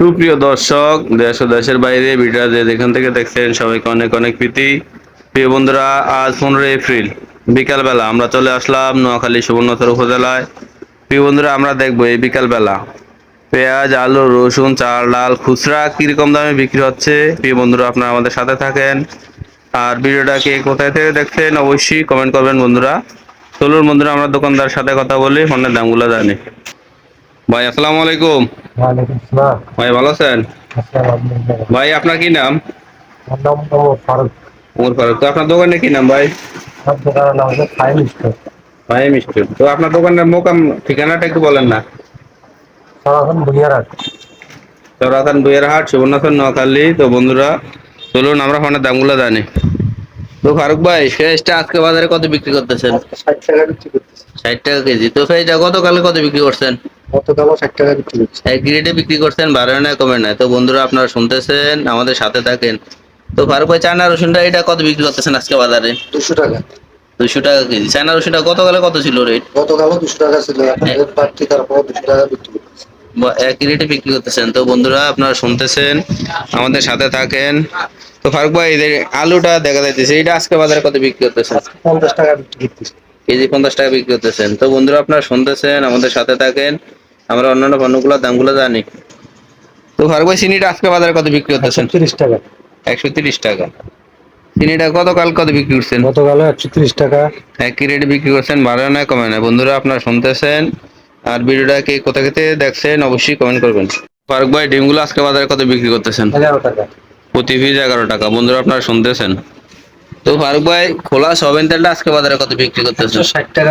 সুপ্রিয় দর্শক, দেশ ও দেশের বাইরে ভিডিও যে যেখান থেকে দেখছেন সবাইকে অনেক অনেক প্রীতি। প্রিয় বন্ধুরা, আজ পনেরোই এপ্রিল, বিকালবেলা আমরা চলে আসলাম নোয়াখালী সুবর্ণচর উপজেলায়। প্রিয় বন্ধুরা, আমরা দেখব এই বিকালবেলা পেঁয়াজ, আলু, রসুন, চাল, ডাল, খুচরা কীরকম দামে বিক্রি হচ্ছে। প্রিয় বন্ধুরা, আপনারা আমাদের সাথে থাকেন। আর ভিডিওটাকে কোথায় থেকে দেখছেন অবশ্যই কমেন্ট করবেন বন্ধুরা। চলুন বন্ধুরা, আমরা দোকানদার সাথে কথা বলি, ফোনের দামগুলো জানি। ভাই আসসালামু আলাইকুম। ভাই ভালো আছেন? আসসালাম ভাই আপনার কি নাম? ফারুক। ওমর ফারুক। তো আপনার দোকানে কি নাম ভাই? স্টোর ভাই মিষ্টি তো আপনার দোকানের মোকাম ঠিকানাটা একটু বলেন না। চৌরাথান বুয়েরহাট সুবর্ণাথন নোয়াখালী। তো বন্ধুরা চলুন আমরা ফোনের দামগুলো জানি। তো ফারুক ভাই ফেসটা আজকে বাজারে কত বিক্রি করতেছেন? ষাট টাকা বিক্রি করতেছে। ষাট টাকা কেজি। তো ফেসটা গতকালে কত বিক্রি করছেন? গতকালও ষাট টাকা বিক্রি করছে এক গ্রেডে বিক্রি করছেন বারো না কমে না। তো বন্ধুরা আপনারা শুনতেছেন আমাদের সাথে থাকেন। তো ফারুক ভাই চায়না রসুনটা এটা কত বিক্রি করতেছেন আজকে বাজারে? দুশো টাকা। দুশো টাকা কেজি। চায়না রসুনটা গতকালে কত ছিল রেট গতকালও দুশো টাকা ছিল এখন রেট বাড়তি তারপর দুশো টাকা বিক্রি করছে বা- রেটে বিক্রি করতেছেন। তো বন্ধুরা আপনারা শুনতেছেন আমাদের সাথে থাকেন। তো ফারুক ভাই আলুটা দেখা যাইতেছে এটা আজকে বাজারে কত বিক্রি করতেছেন? পঞ্চাশ টাকা বিক্রি করতেছে। কেজি পঞ্চাশ টাকা বিক্রি করতেছেন। তো বন্ধুরা আপনারা শুনতেছেন আমাদের সাথে থাকেন। আমরা অন্যান্য পণ্যগুলোর দামগুলো জানি। তো ফারুক ভাই চিনিটা আজকে বাজারে কত বিক্রি করতেছেন? তিরিশ টাকা। একশো তিরিশ টাকা। চিনিটা গতকাল কত বিক্রি করছেন? গতকালও একশো তিরিশ টাকা। একই রেটে বিক্রি করছেন বাড়ে না কমে না। বন্ধুরা আপনারা শুনতেছেন আর ভিডিওটা কে কোথা থেকে দেখছেন অবশ্যই কমেন্ট করবেন। ফারুক ভাই ডিমগুলো আজকে বাজারে কত বিক্রি করতেছেন? এগারো টাকা। প্রতি পিস এগারো টাকা। বন্ধুরা আপনারা শুনতেছেন। তো ফারুক ভাই খোলা সবেন তেলটা আজকে বাজারে কত বিক্রি করতেছেন একশো ষাট টাকা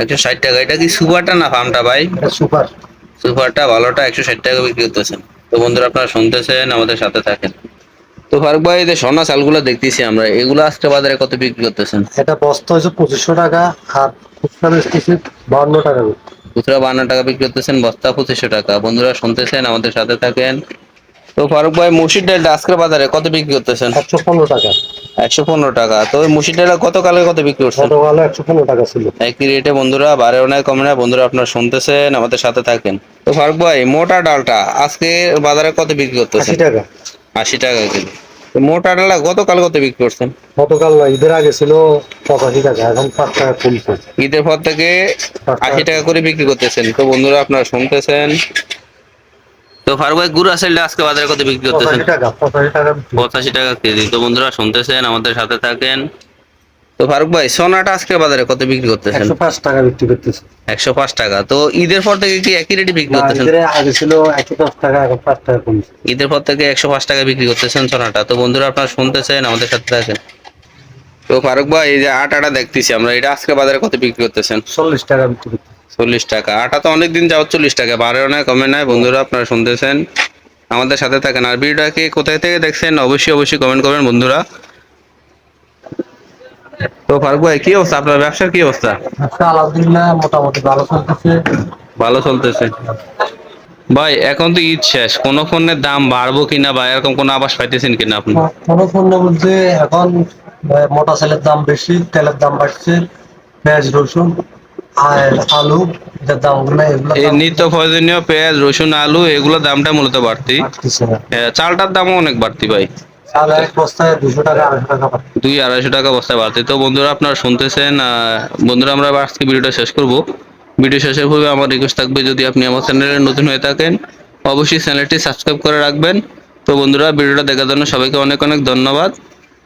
একশো ষাট টাকা। এটা কি সুপারটা না ফার্মটা ভাই? সুপার। সুপারটা ভালোটা একশো ষাট টাকা বিক্রি করতেছেন। তো বন্ধুরা আপনারা শুনতেছেন আমাদের সাথে থাকেন। তো ফারুক ভাই যে সোনা চালগুলো দেখতেছি আমরা এগুলো আজকে বাজারে কত বিক্রি করতেছেন? এটা বস্তা হচ্ছে পঁচিশশো টাকা আর খুচরা বেচতেছি বান্ন টাকা খুচরা বান্ন টাকা বিক্রি করতেছেন বস্তা পঁচিশশো টাকা। বন্ধুরা শুনতেছেন আমাদের সাথে থাকেন। তো ফারুক ভাই মুসির ডালটা আজকের বাজারে কত বিক্রি করতেছেন? একশো পনেরো টাকা। একশো পনেরো টাকা। তো ওই মুসির ডালটা গতকালে কত বিক্রি করছেন? গতকালও একশো পনেরো টাকা ছিল। একই রেটে বন্ধুরা বাড়েও না কমে না বন্ধুরা আপনারা শুনতেছেন আমাদের সাথে থাকেন। তো ফারুক ভাই মোটা ডালটা আজকে বাজারে কত বিক্রি আশি করতেছেন টাকা। আশি টাকা তো মোটা ডালটা গতকাল কত বিক্রি করছেন? গতকাল না ঈদের আগে ছিল পঁচাশি টাকা এখন পাঁচ টাকা কমছে। ঈদের পর থেকে আশি টাকা করে বিক্রি করতেছেন। তো বন্ধুরা আপনারা শুনতেছেন তো ফারুক ভাই গুড় আসেলটা আজকে বাজারে কত বিক্রি করতেছেন? পঁচাশি টাকা কেজি। তো বন্ধুরা শুনতেছেন আমাদের সাথে থাকেন। তো ফারুক ভাই সোনাটা আজকে বাজারে কত বিক্রি করতেছেন? একশো পাঁচ টাকা বিক্রি করতেছে। একশো পাঁচ টাকা। তো ঈদের পর থেকে কি একই রেটে বিক্রি করতেছেন? ঈদের আগে ছিল একশো দশ টাকা এখন পাঁচ টাকা কমছে। ঈদের পর থেকে একশো পাঁচ টাকা বিক্রি করতেছেন সোনাটা। তো বন্ধুরা আপনারা শুনতেছেন আমাদের সাথে থাকেন। তো ফারুক ভাই এই যে আটাটা দেখতেছি আমরা এটা আজকে বাজারে কত বিক্রি করতেছেন? চল্লিশ টাকা বিক্রি করতেছে। চল্লিশ টাকা। আটা তো অনেকদিন যাও চল্লিশ টাকা বাড়েও না কমে নাই বন্ধুরা আপনারা শুনতেছেন আমাদের সাথে থাকেন। আর ভিডিওটাকে কোথায় থেকে দেখছেন অবশ্যই অবশ্যই কমেন্ট করবেন বন্ধুরা। তো ফারুক ভাই কি অবস্থা? আপনার ব্যবসার কি অবস্থা? আচ্ছা আলহামদুলিল্লাহ মোটামুটি ভালো চলতেছে। ভালো চলতেছে। ভাই এখন তো ঈদ শেষ। কোন পণ্যের দাম বাড়বো কিনা বা এরকম কোনো আবাস পাইতেছেন কিনা আপনি? কোনো পণ্য বলতে এখন মোটা চালের দাম বেশি তেলের দাম বাড়ছে পেঁয়াজ রসুন আর আলু এটার দামগুলো এগুলো এই নিত্য প্রয়োজনীয় পেঁয়াজ রসুন আলু এগুলোর দামটা মূলত বাড়তি। বাড়তেছে। না এ, চালটার দামও অনেক বাড়তি ভাই। চাল এক বস্তায় দুশো টাকা আড়াইশো টাকা বাড়ছে দুই আড়াইশো টাকা বস্তায় বাড়তি। তো বন্ধুরা আপনারা শুনতেছেন আহ, বন্ধুরা আমরা এবার আজকে ভিডিওটা শেষ করব। ভিডিও শেষের পূর্বে আমার রিকোয়েস্ট থাকবে যদি আপনি আমার চ্যানেলে নতুন হয়ে থাকেন অবশ্যই চ্যানেলটি সাবস্ক্রাইব করে রাখবেন। তো বন্ধুরা ভিডিওটা দেখার জন্য সবাইকে অনেক অনেক ধন্যবাদ।